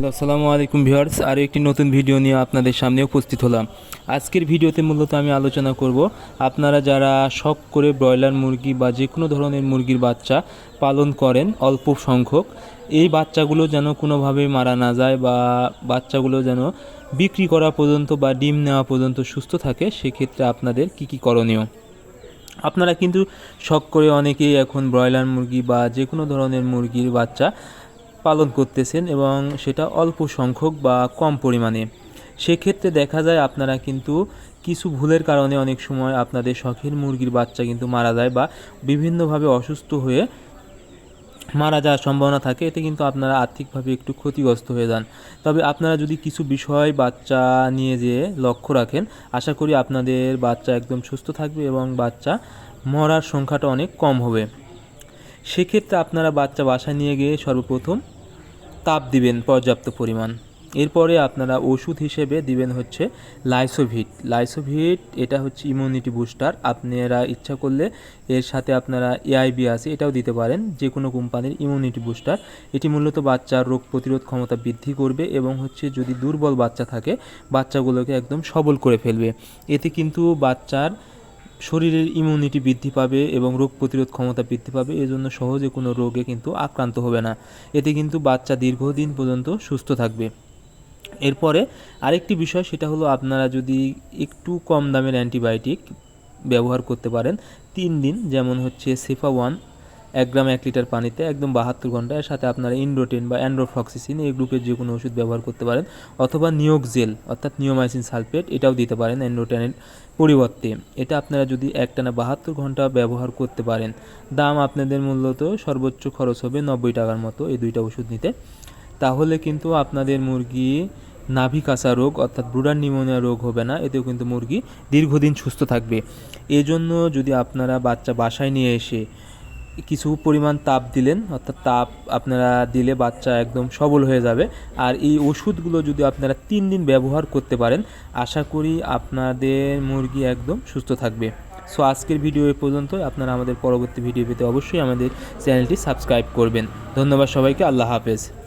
Hello, আসসালামু আলাইকুম viewers. আরও একটি নতুন ভিডিও নিয়ে আপনাদের সামনে উপস্থিত হলাম। আজকের ভিডিওতে মূলত আমি আলোচনা করব, আপনারা যারা শখ করে ব্রয়লার মুরগি বা যে কোনো ধরনের মুরগির বাচ্চা পালন করেন, অল্প সংখ্যক, এই বাচ্চাগুলো যেন কোনোভাবেই মারা না যায় বা বাচ্চাগুলো যেন বিক্রি করা পর্যন্ত বা ডিম নেওয়া পর্যন্ত সুস্থ থাকে, সেক্ষেত্রে আপনাদের কী কী করণীয়? আপনারা কিন্তু শখ করে অনেকেই এখন ব্রয়লার মুরগি বা যে কোনো ধরনের মুরগির বাচ্চা পালন করতেছেন এবং সেটা অল্প সংখ্যক বা কম পরিমাণে। সেক্ষেত্রে দেখা যায় আপনারা কিন্তু কিছু ভুলের কারণে অনেক সময় আপনাদের শখের মুরগির বাচ্চা কিন্তু মারা যায় বা বিভিন্নভাবে অসুস্থ হয়ে মারা যাওয়ার সম্ভাবনা থাকে, এতে কিন্তু আপনারা আর্থিকভাবে একটু ক্ষতিগ্রস্ত হয়ে যান। তবে আপনারা যদি কিছু বিষয় বাচ্চা নিয়ে যেয়ে লক্ষ্য রাখেন, আশা করি আপনাদের বাচ্চা একদম সুস্থ থাকবে এবং বাচ্চা মরার সংখ্যাটা অনেক কম হবে। সেক্ষেত্রে আপনারা বাচ্চা বাসায় নিয়ে গিয়ে সর্বপ্রথম তাপ দিবেন পর্যাপ্ত পরিমাণ। এরপরে আপনারা ওষুধ হিসেবে দিবেন হচ্ছে লাইসোভিট। লাইসোভিট, এটা হচ্ছে ইমিউনিটি বুস্টার আপনারা ইচ্ছা করলে এর সাথে আপনারা এআইবি আছে, এটাও দিতে পারেন। যে কোনো কোম্পানির ইমিউনিটি বুস্টার এটি মূলত বাচ্চার রোগ প্রতিরোধ ক্ষমতা বৃদ্ধি করবে এবং হচ্ছে যদি দুর্বল বাচ্চা থাকে, বাচ্চাগুলোকে একদম সবল করে ফেলবে। এতে কিন্তু বাচ্চার শরীরের ইমিউনিটি বৃদ্ধি পাবে এবং রোগ প্রতিরোধ ক্ষমতা বৃদ্ধি পাবে, এজন্য সহজে কোনো রোগে কিন্তু আক্রান্ত হবে না। এতে কিন্তু বাচ্চা দীর্ঘদিন পর্যন্ত সুস্থ থাকবে। এরপরে আরেকটি বিষয়, সেটা হলো আপনারা যদি একটু কম দামের অ্যান্টিবায়োটিক ব্যবহার করতে পারেন, তিন দিন, যেমন হচ্ছে সেফা ওয়ান এক গ্রাম এক লিটার পানিতে একদম বাহাত্তর ঘণ্টা এর সাথে আপনারা ইন্ডোটেন বা অ্যান্ড্রোফ্লক্সিসিন এই গ্রুপের যে কোনো ওষুধ ব্যবহার করতে পারেন অথবা নিয়োগ জেল অর্থাৎ নিওমাইসিন সালফেট, এটাও দিতে পারেন অ্যান্ডোটেনের পরিবর্তে। এটা আপনারা যদি একটানা বাহাত্তর ঘণ্টা ব্যবহার করতে পারেন, দাম আপনাদের মূলত সর্বোচ্চ খরচ হবে নব্বই টাকার মতো এই দুইটা ওষুধ নিতে। তাহলে কিন্তু আপনাদের মুরগি নাভি কাঁচা রোগ, অর্থাৎ ব্রুডার নিউমোনিয়া রোগ হবে না, এতেও কিন্তু মুরগি দীর্ঘদিন সুস্থ থাকবে। এজন্য যদি আপনারা বাচ্চা বাসায় নিয়ে এসে কিছু পরিমাণ তাপ দিলেন, অর্থাৎ তাপ আপনারা দিলে বাচ্চা একদম সবল হয়ে যাবে। আর এই ওষুধগুলো যদি আপনারা তিন দিন ব্যবহার করতে পারেন, আশা করি আপনাদের মুরগি একদম সুস্থ থাকবে। সো আজকের ভিডিও এ পর্যন্ত আপনারা আমাদের পরবর্তী ভিডিও পেতে অবশ্যই আমাদের চ্যানেলটি সাবস্ক্রাইব করবেন। ধন্যবাদ সবাইকে। আল্লাহ হাফেজ।